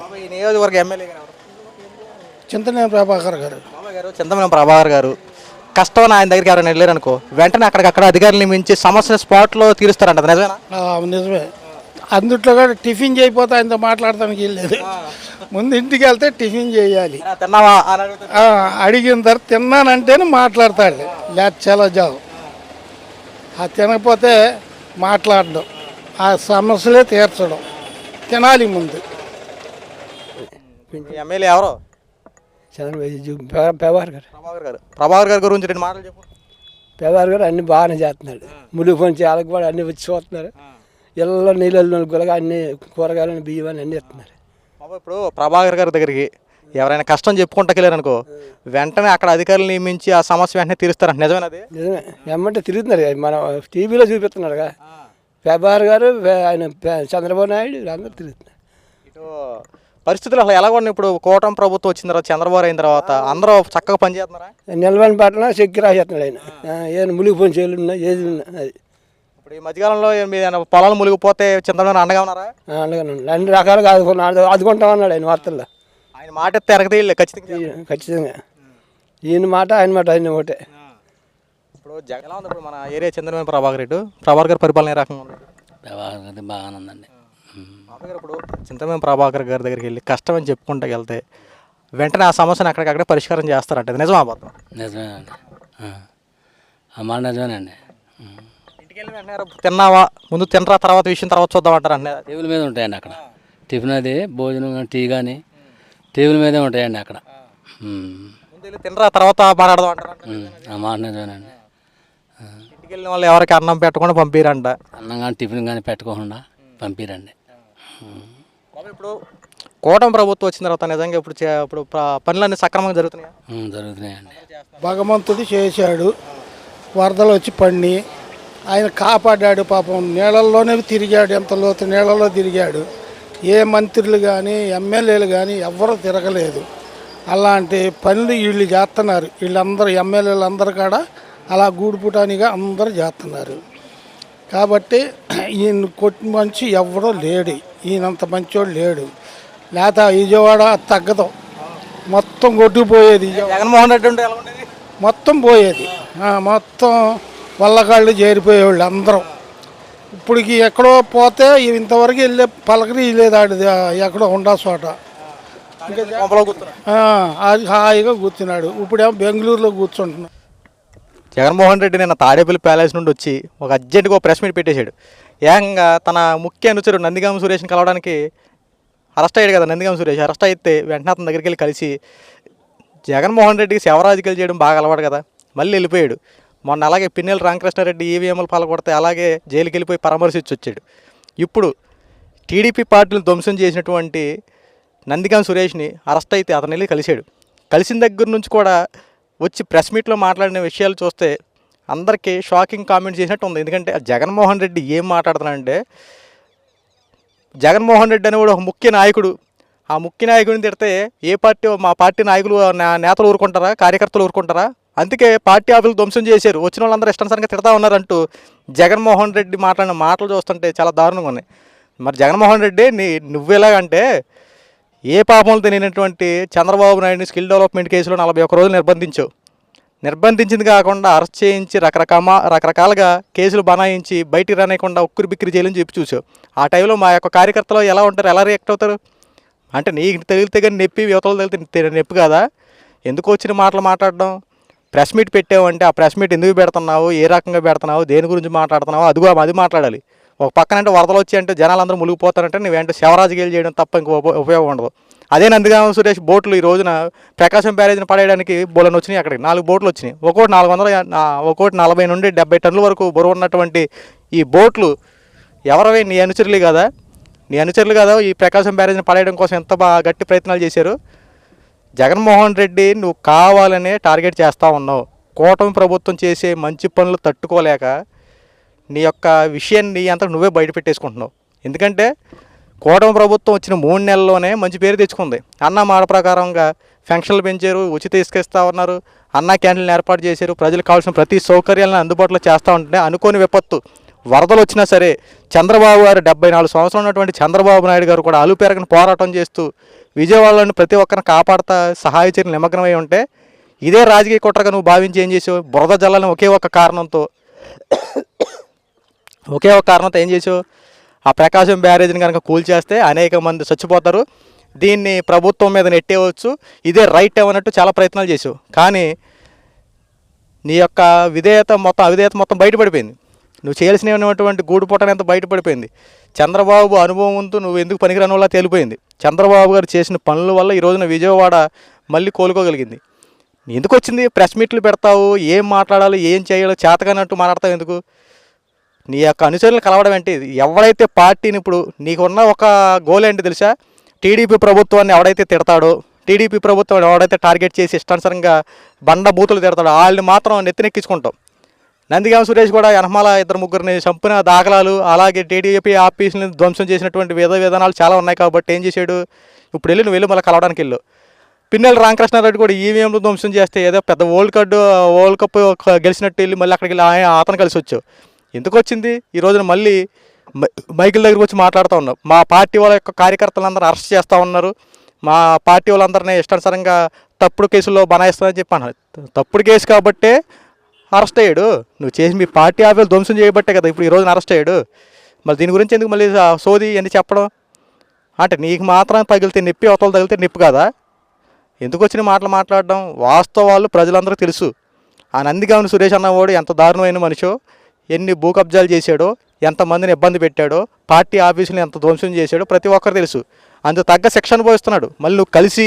బాబాయ్ ఈ నియోజకవర్గ ఎమ్మెల్యే గారు ఎవరు? ప్రభాకర్ గారు. బాబాయ్ గారు చింతమలం ప్రభాకర్ గారు. కష్టం అని ఆయన దగ్గరికి ఎవరైనా వెళ్ళారు అనుకో వెంటనే అక్కడికక్కడ అధికారులు నియమించి సమస్య స్పాట్లో తీరుస్తారంట అది నిజమేనా? ఆ, నిజమే. అందుట్లో కూడా టిఫిన్ చేయకపోతే ఆయనతో మాట్లాడటానికి వెళ్ళలేదు ముందు ఇంటికి వెళ్తే టిఫిన్ చేయాలి. ఆ, తిన్నావా అని అడుగుతారు. ఆ, అడిగిన తర్వాత తిన్నానంటేనే మాట్లాడతాడు. లేక చాలా జావు. ఆ తినకపోతే మాట్లాడడం. ఆ సమస్యలే తీర్చడం. తినాలి ముందు. ఎమ్మెల్యే ఎవరు? గారు. ప్రభాకర్ గారు. ప్రభాకర్ గారి. గురించి రెండు మాటలు చెప్పు. పెవార్ గారు అన్ని బాగానే చేస్తున్నాడు. ములుగు పంచి వాళ్ళకి కూడా అన్ని వచ్చి చూస్తున్నారు. ఇళ్ళలో నీళ్ళల్లో గులగా అన్ని కూరగాయలు బియ్యం అని అన్ని ఇస్తున్నారు. బాబా ఇప్పుడు ప్రభాకర్ గారి దగ్గరికి ఎవరైనా కష్టం చెప్పుకుంటాకి వెళ్ళారనుకో వెంటనే అక్కడ అధికారులు నియమించి ఆ సమస్య వెంటనే తీరుస్తారంట. నిజమేనది నిజమే. ఎమ్మంటే తిరుగుతున్నారు కదా, మన టీవీలో చూపిస్తున్నారుగా పెబార్ గారు ఆయన చంద్రబాబు నాయుడు వీళ్ళందరూ తిరుగుతున్నారు. ఇటు పరిస్థితులు అసలు ఎలా ఉన్నాయి? ఇప్పుడు కూటమి ప్రభుత్వం వచ్చిన తర్వాత చంద్రబాబు అయిన తర్వాత అందరూ చక్కగా పనిచేస్తున్నారా నిలవని పట్ల చెక్కి రాసేస్తున్నాడు ఆయన. ఏం ములుగు పంచి ఉన్నా ఏది ఉన్నా అది. ఇప్పుడు ఈ మధ్యకాలంలో మీ ఏమైనా పొలాలు మునిగిపోతే చంద్రబాబు అండగా ఉన్నారా? ఉన్నాడు. అన్ని రకాలుగా ఆదుకున్నాడు ఆదుకుంటామన్నాడు ఆయన వార్తల్లో. ఆయన మాట ఎత్తే ఎరగతీయలే ఖచ్చితంగా. ఖచ్చితంగా. ఈయన మాట ఆయన మాట ఆయన ఒకటే ఇప్పుడు జగన్ ఎలా ఉంది? ఇప్పుడు మన ఏరియా చంద్రబాబు ప్రభాకర్ రెడ్డి. ప్రభాకర్ గారి పరిపాలన ఏ రకంగా ఉంది? వ్యవహారం అది బాగానే ఉందండి. బాబాయ్ గారు ఇప్పుడు చింతమేం ప్రభాకర్ గారి దగ్గరికి వెళ్ళి కష్టం అని చెప్పుకుంటూ వెళ్తే వెంటనే ఆ సమస్యను అక్కడికక్కడే పరిష్కారం చేస్తారంట ఇది నిజమా అబద్ధం నిజమేనండి. మాట నిజమేనండి. ఇంటికి వెళ్ళి వెంటనే తిన్నావా? ముందు తినరా తర్వాత విషయం తర్వాత చూద్దాం అంటారు అంటే టేబుల్ మీద ఉంటాయండి అక్కడ. టిఫిన్ అది భోజనం కానీ టీ కానీ టేబుల్ మీదే ఉంటాయండి అక్కడ. ఉం. ముందు వెళ్ళి తినరా తర్వాత మాట్లాడదాం అంటారు మాట నిజమేనండి. ఇంటికి వెళ్ళిన వాళ్ళు ఎవరికి అన్నం పెట్టకుండా పంపిరంట. అన్నం కానీ టిఫిన్ కానీ పెట్టుకోకుండా పంపిరండి. ఇప్పుడు కూటమి ప్రభుత్వం వచ్చిన తర్వాత నిజంగా ఇప్పుడు చే- ఇప్పుడు ప్ర- పనులన్నీ సక్రమంగా జరుగుతున్నాయి? జరుగుతున్నాయండి. భగవంతుడు చేశాడు. వరదలు వచ్చి పడిని. ఆయన కాపాడాడు పాపం. నీళ్ళల్లోనే తిరిగాడు. ఎంత లోతు నీళ్ళలో తిరిగాడు. ఏ మంత్రులు కానీ ఎమ్మెల్యేలు కానీ ఎవ్వరూ తిరగలేదు. అలాంటి పనులు వీళ్ళు చేస్తున్నారు. వీళ్ళందరూ ఎమ్మెల్యేలు అందరు కాడ అలా గూడుపుటానిగా అందరూ చేస్తున్నారు. కాబట్టి ఈయన కొట్టి మంచి ఎవడో లేడు. ఈయనంత మంచోడు లేడు. ఆ విజయవాడ తగ్గదు. మొత్తం కొట్టుకుపోయేది. జగన్మోహన్ రెడ్డి ఉంటే ఎలా ఉండేది మొత్తం పోయేది. మొత్తం వల్లగాళ్ళు చేరిపోయేవాళ్ళు అందరం. ఇప్పటికి ఎక్కడో పోతే ఇంతవరకు వెళ్ళే పలకరి లేదు ఆడిది ఆ, ఎక్కడో ఉండా చోట. హాయిగా కూర్చున్నాడు. ఇప్పుడేమో బెంగళూరులో కూర్చుంటున్నాడు. జగన్మోహన్ రెడ్డి నిన్న తాడేపల్లి ప్యాలెస్ నుండి వచ్చి ఒక అర్జెంటుగా ఒక ప్రెస్ మీట్ పెట్టేశాడు. ఏకంగా తన ముఖ్య అనుచరుడు నందిగామ సురేష్ని కలవడానికి అరెస్ట్ అయ్యాడు కదా నందిగామ సురేష్. అరెస్ట్ అయితే వెంటనే అతని దగ్గరికి వెళ్ళి కలిసి జగన్మోహన్ రెడ్డికి శవరాజకీయాలు చేయడం బాగా అలవాడు కదా మళ్ళీ వెళ్ళిపోయాడు. మొన్న అలాగే పిన్నెల రామకృష్ణారెడ్డి ఈవీఎంలు పాల్గొడితే అలాగే జైలుకి వెళ్ళిపోయి పరామర్శించి వచ్చాడు. ఇప్పుడు టీడీపీ పార్టీని ధ్వంసం చేసినటువంటి నందిగాం సురేష్ని అరెస్ట్ అయితే అతను వెళ్ళి కలిశాడు. కలిసిన దగ్గర నుంచి కూడా వచ్చి ప్రెస్ మీట్లో మాట్లాడిన విషయాలు చూస్తే అందరికీ షాకింగ్ కామెంట్ చేసినట్టు ఉంది. ఎందుకంటే ఆ జగన్మోహన్ రెడ్డి ఏం మాట్లాడుతున్నాడంటే జగన్మోహన్ రెడ్డి అనేవాడు ఒక ముఖ్య నాయకుడు. ఆ ముఖ్య నాయకుడిని తిడితే ఏ పార్టీ మా పార్టీ నాయకులు నా- నేతలు ఊరుకుంటారా కార్యకర్తలు ఊరుకుంటారా? అందుకే పార్టీ ఆఫీసులు ధ్వంసం చేశారు. వచ్చిన వాళ్ళందరూ ఇష్టానుసారంగా తిడతా ఉన్నారంటూ జగన్మోహన్ రెడ్డి మాట్లాడిన మాటలు చూస్తుంటే చాలా దారుణంగా ఉన్నాయి. మరి జగన్మోహన్ రెడ్డి నీ నువ్వెలాగంటే ఏ పాపములు తినేటువంటి చంద్రబాబు నాయుడిని స్కిల్ డెవలప్మెంట్ కేసులో నలభై ఒక్క రోజులు నిర్బంధించావు. నిర్బంధించింది కాకుండా అరెస్ట్ చేయించి రకరకాల రకరకాలుగా కేసులు బనాయించి బయటికి రానియకుండా ఉక్కురి బిక్కిరి చేయాలని చెప్పి చూసావు. ఆ టైంలో మా యొక్క కార్యకర్తలు ఎలా ఉంటారు? ఎలా రియాక్ట్ అవుతారు? అంటే నీకు తగిలితే కానీ నొప్పి యువతలు తగిలితే నొప్పి కదా? ఎందుకు వచ్చిన మాటలు మాట్లాడడం? ప్రెస్ మీట్ పెట్టావంటే ఆ ప్రెస్ మీట్ ఎందుకు పెడుతున్నావు? ఏ రకంగా పెడుతున్నావు? దేని గురించి మాట్లాడుతున్నావు? అదిగో అది మాట్లాడాలి. ఒక పక్కన అంటే వరదలు వచ్చి అంటే జనాలు అందరూ మునిగిపోతారంటే నువ్వేంటో శివరాజుగేలు చేయడం తప్ప ఇంకో ఉపయోగం ఉండదు. అదే నందిగామ సురేష్ బోట్లు ఈ రోజున ప్రకాశం బ్యారేజ్ని పడేయడానికి బోలను వచ్చినాయి అక్కడికి. నాలుగు బోట్లు వచ్చినాయి. ఒక్కోటి నాలుగు వందల ఒక్కోటి నలభై నుండి డెబ్బై టన్నుల వరకు బరువు ఉన్నటువంటి ఈ బోట్లు ఎవరవే నీ అనుచరులు కదా? నీ అనుచరులు కదా ఈ ప్రకాశం బ్యారేజ్ని పడేయడం కోసం ఎంత బాగా గట్టి ప్రయత్నాలు చేశారు? జగన్మోహన్ రెడ్డి నువ్వు కావాలనే టార్గెట్ చేస్తూ ఉన్నావు. కూటమి ప్రభుత్వం చేసే మంచి పనులు తట్టుకోలేక నీ యొక్క విషయాన్ని నీ అంతా నువ్వే బయట పెట్టేసుకుంటున్నావు. ఎందుకంటే కూటమి ప్రభుత్వం వచ్చిన మూడు నెలల్లోనే మంచి పేరు తెచ్చుకుంది. అన్న మాట ప్రకారంగా ఫంక్షన్లు పెంచారు ఉచిత ఇసుకిస్తూ ఉన్నారు అన్న క్యాంటీన్లు ఏర్పాటు చేశారు ప్రజలకు కావాల్సిన ప్రతి సౌకర్యాలను అందుబాటులో చేస్తూ ఉంటే అనుకోని విపత్తు. వరదలు వచ్చినా సరే చంద్రబాబు గారు డెబ్బై నాలుగు సంవత్సరాలు ఉన్నటువంటి చంద్రబాబు నాయుడు గారు కూడా అలుపెరగని పోరాటం చేస్తూ విజయవాడలోని ప్రతి ఒక్కరిని కాపాడుతా సహాయ చర్యలు నిమగ్నమై ఉంటే ఇదే రాజకీయ కుట్రగా నువ్వు భావించి ఏం చేసావు? బురద జల్లని ఒకే ఒక కారణంతో ఒకే ఒక కారణంతో ఏం చేసావు? ఆ ప్రకాశం బ్యారేజ్ని కనుక కూల్చేస్తే అనేక మంది చచ్చిపోతారు. దీన్ని ప్రభుత్వం మీద నెట్టేయవచ్చు. ఇదే రైట్ అన్నట్టు చాలా ప్రయత్నాలు చేసావు. కానీ నీ యొక్క విధేయత మొత్తం అవిధేయత మొత్తం బయటపడిపోయింది. నువ్వు చేయాల్సినటువంటి గూడుపుటన ఎంత బయటపడిపోయింది? చంద్రబాబు అనుభవం ఉంటూ నువ్వు ఎందుకు పనికిరాని వల్ల తేలిపోయింది? చంద్రబాబు గారు చేసిన పనుల వల్ల ఈ రోజున విజయవాడ మళ్ళీ కోలుకోగలిగింది. ఎందుకు వచ్చింది? ప్రెస్ మీట్లు పెడతావు ఏం మాట్లాడాలో ఏం చేయాలో చేతకన్నట్టు మాట్లాడతావు ఎందుకు? నీ యొక్క అనుచరులు కలవడం ఏంటి? ఎవడైతే పార్టీని ఇప్పుడు నీకున్న ఒక గోల్ ఏంటి తెలుసా? టీడీపీ ప్రభుత్వాన్ని ఎవడైతే తిడతాడో టీడీపీ ప్రభుత్వం ఎవడైతే టార్గెట్ చేసి ఇష్టానుసరంగా బండ బూతులు తిడతాడో వాళ్ళని మాత్రం నెత్తినెక్కించుకుంటాం. నందిగామ సురేష్ కూడా యనమాల ఇద్దరు ముగ్గురిని చంపిన దాఖలాలు అలాగే టీడీపీ ఆఫీసుని ధ్వంసం చేసినటువంటి విధ విధానాలు చాలా ఉన్నాయి కాబట్టి ఏం చేశాడు? ఇప్పుడు వెళ్ళి నువ్వు వెళ్ళి మళ్ళీ కలవడానికి వెళ్ళు. పిన్నెల రామకృష్ణారెడ్డి కూడా ఈవీఎంలు ధ్వంసం చేస్తే ఏదో పెద్ద వరల్డ్ కప్ వరల్డ్ కప్ గెలిచినట్టు వెళ్ళి మళ్ళీ అక్కడికి వెళ్ళి ఆయన అతను కలిసి వచ్చావు. ఎందుకు వచ్చింది ఈ రోజున మళ్ళీ మై- మైకిల్ దగ్గరికి వచ్చి మాట్లాడుతూ ఉన్నాం. మా పార్టీ వాళ్ళ యొక్క కార్యకర్తలందరూ అరెస్ట్ చేస్తూ ఉన్నారు. మా పార్టీ వాళ్ళందరినీ ఇష్టానుసారంగా తప్పుడు కేసుల్లో బనాయిస్తుందని చెప్పి అన్నారు తప్పుడు కేసు కాబట్టే అరెస్ట్ అయ్యాడు. నువ్వు చేసి మీ పార్టీ ఆఫీస్ ధ్వంసం చేయబట్టే కదా ఇప్పుడు ఈ రోజున అరెస్ట్ అయ్యాడు. మరి దీని గురించి ఎందుకు మళ్ళీ సోది అని చెప్పడం? అంటే నీకు మాత్రం తగిలితే నొప్పి అవతల తగిలితే నొప్పి కదా? ఎందుకు వచ్చిన మాటలు మాట్లాడడం? వాస్తవాలు ప్రజలందరూ తెలుసు. ఆ నందిగామిని సురేష్ అన్నవాడు ఎంత దారుణమైన మనిషో. ఎన్ని భూకబ్జాలు చేశాడో ఎంతమందిని ఇబ్బంది పెట్టాడో పార్టీ ఆఫీసులు ఎంత ధ్వంసం చేశాడో ప్రతి ఒక్కరు తెలుసు. అందుకు తగ్గ శిక్ష అనుభవిస్తున్నాడు మళ్ళీ నువ్వు కలిసి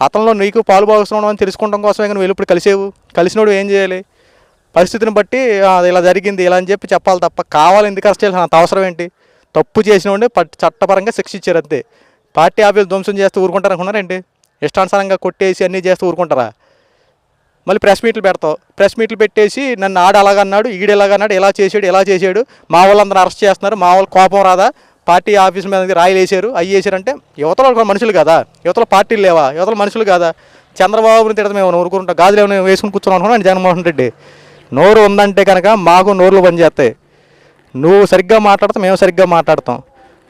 అతనిలో నీకు పాలు భావిస్తున్నావు అని తెలుసుకోవడం కోసమే నువ్వు వెళ్ళి ఇప్పుడు కలిసేవు. కలిసినోడు ఏం చేయాలి? పరిస్థితిని బట్టి అది ఇలా జరిగింది ఇలా అని చెప్పి చెప్పాలి తప్ప కావాలి ఎందుకు అరెస్ట్ చేయాలి? అంత అవసరం ఏంటి? తప్పు చేసినోడిని పట్ చట్టపరంగా శిక్ష అంతే. పార్టీ ఆఫీసులు ధ్వంసం చేస్తూ ఊరుకుంటారు అనుకున్నారేంటి ఇష్టానుసారంగా కొట్టేసి అన్నీ చేస్తూ ఊరుకుంటారా? మళ్ళీ ప్రెస్ మీట్లు పెడతావు. ప్రెస్ మీట్లు పెట్టేసి నన్ను ఆడ అలాగన్నాడు ఈడు ఎలాగన్నాడు ఎలా చేసాడు ఎలా చేసాడు మా వాళ్ళందరూ అరెస్ట్ చేస్తున్నారు. మా వాళ్ళు కోపం రాదా? పార్టీ ఆఫీస్ మీద రాయలు వేసారు అవి వేసారంటే యువతలో మనుషులు కదా. యువతలో పార్టీలు లేవా? యువతలో మనుషులు కదా? చంద్రబాబుని తిడతాం మేము ఊరుకుంటాం గాజులు ఏమైనా వేసుకుని కూర్చొని అనుకున్నాను జగన్మోహన్ రెడ్డి? నోరు ఉందంటే కనుక మాకు నోరులు పనిచేస్తాయి. నువ్వు సరిగ్గా మాట్లాడతావు మేము సరిగ్గా మాట్లాడతాం.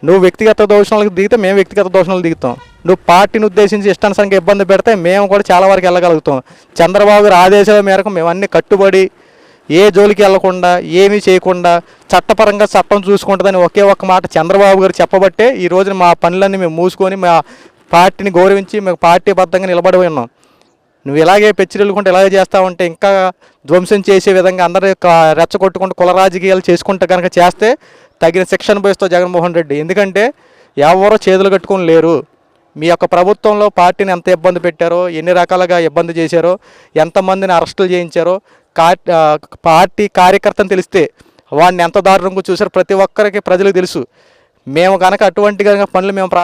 నువ్వు వ్యక్తిగత దోషణాలకు దిగితే మేము వ్యక్తిగత దోషణాలు దిగుతాం. నువ్వు పార్టీని ఉద్దేశించి ఇష్టానుసారంగా ఇబ్బంది పెడితే మేము కూడా చాలా వరకు వెళ్ళగలుగుతాం. చంద్రబాబు గారి ఆదేశాల మేరకు మేము అన్ని కట్టుబడి ఏ జోలికి వెళ్ళకుండా ఏమీ చేయకుండా చట్టపరంగా చట్టం చూసుకుంటుందని ఒకే ఒక్క మాట చంద్రబాబు గారు చెప్పబట్టే ఈ రోజున మా పనులన్నీ మేము మూసుకొని మా పార్టీని గౌరవించి మేము పార్టీ బద్ధంగా నిలబడి ఉన్నాం. నువ్వు ఇలాగే పెచ్చిరెళ్ళుకుంటూ ఇలాగే చేస్తా ఉంటే ఇంకా ధ్వంసం చేసే విధంగా అందరూ రెచ్చగొట్టుకుంటూ కుల రాజకీయాలు చేసుకుంటే కనుక చేస్తే తగిన శిక్షణ పోయిస్తావు జగన్మోహన్ రెడ్డి. ఎందుకంటే ఎవరో చేతులు కట్టుకొని లేరు. మీ యొక్క ప్రభుత్వంలో పార్టీని ఎంత ఇబ్బంది పెట్టారో ఎన్ని రకాలుగా ఇబ్బంది చేశారో ఎంతమందిని అరెస్టులు చేయించారో పార్టీ కార్యకర్తను తెలిస్తే వాడిని ఎంత దారుణంగా చూసారో ప్రతి ఒక్కరికి ప్రజలకు తెలుసు. మేము కనుక అటువంటి కనుక పనులు మేము